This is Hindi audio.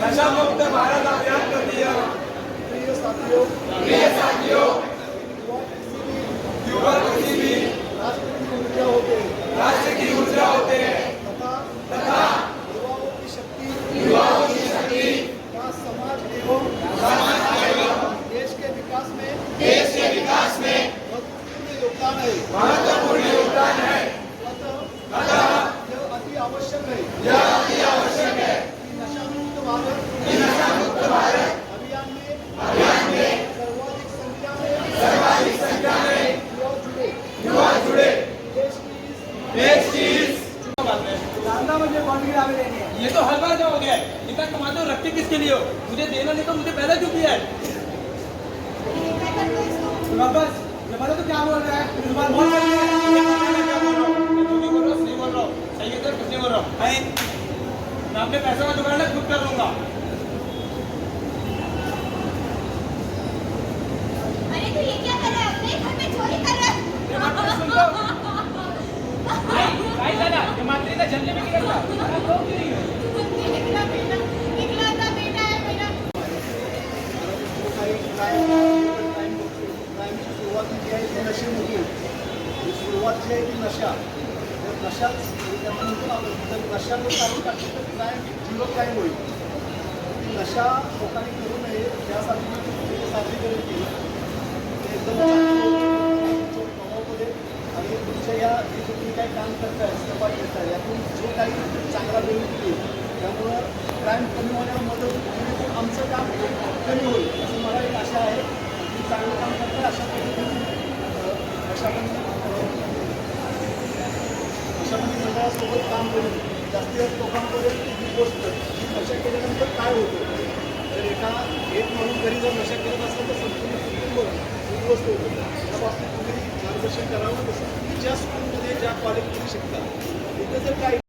नशा मुक्त भारत अभियान प्रति प्रिय साथियों प्रिय साथियों युवा किसी भी राष्ट्र की ऊर्जा होते हैं। राष्ट्र की ऊर्जा होते हैं। तथा तथा युवाओं की शक्ति युवाओं की शक्ति का समाज एवं समाज एवं देश के विकास में देश के विकास में महत्वपूर्ण योगदान है। महत्वपूर्ण योगदान है। अतः अतः यह अति आवश्यक है। यह अति आवश्यक है कि नशा मुक्त भारत कि नशा मुक्त भारत अभियान में अभियान में सर्वाधिक संख्या में सर्वाधिक संख्या में युवा जुड़े युवा जुड़े देश की इस देश की इस दांदा मुझे कौन की राह लेनी है ये तो हर बार का हो गया है इतना कमाते हो रखते किसके लिए हो? मुझे देना नहीं तो मुझे पहले क्यों किया है? ये बता तो क्या बोल रहा है? इस बार बोल रहा है। मैं सही हूँ। है तो कुछ नहीं बोल रहा हूँ। मैं मैं अपने पैसे का जुगाड़ खुद कर लूँगा। सुरुवात जी आहे ती नशा तर नशाच आपण नशा जर काढून टाकली तर काय जीवन काय होईल ती नशा लोकांनी करू नये त्यासाठी साजरी तुमच्या या जे तुम्ही काही काम करताय सहभाग करताय यातून जो काही चांगला बेनिफिट येईल त्यामुळं क्राईम कमी होण्यास मदत होईल जेणेकरून आमचं काम कमी होईल अशी मला एक आशा आहे. की चांगलं काम करताय अशा पद्धतीने अं, अशा पद्धतीने मंडळासोबत काम करून जास्तीत जास्त लोकांपर्यंत ही गोष्ट ही नशा केल्यानंतर काय होतं? तर एका एक म्हणून घरी जर नशा करत असेल तर संपूर्ण कुटुंब उद्ध्वस्त होतं. त्यापासून तुम्ही मार्गदर्शन करावं तसं ज्या स्कूलमध्ये ज्या कॉलेजमध्ये शिकता तिथं जर काही